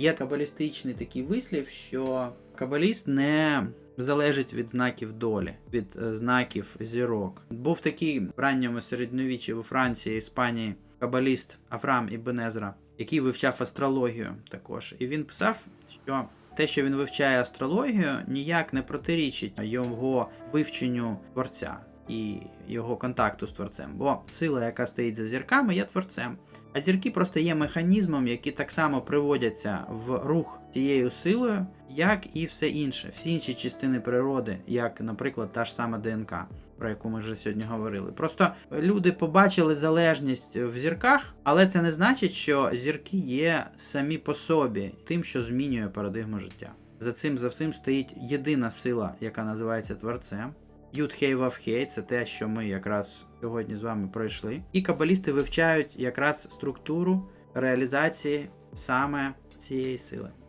Є кабалістичний такий вислів, що кабаліст не залежить від знаків долі, від е, знаків зірок. Був такий в ранньому середньовіччі у Франції, Іспанії кабаліст Авраам Ібн-Езра, який вивчав астрологію також. І він писав, що те, що він вивчає астрологію, ніяк не протирічить його вивченню творця і його контакту з творцем. Бо сила, яка стоїть за зірками, є творцем. А зірки просто є механізмом, які так само приводяться в рух цією силою, як і все інше, всі інші частини природи, як, наприклад, та ж сама ДНК, про яку ми вже сьогодні говорили. Просто люди побачили залежність в зірках, але це не значить, що зірки є самі по собі тим, що змінює парадигму життя. За цим за всім стоїть єдина сила, яка називається творцем. Юдхей Вавхей це те, що ми якраз сьогодні з вами пройшли. І кабалісти вивчають якраз структуру реалізації саме цієї сили.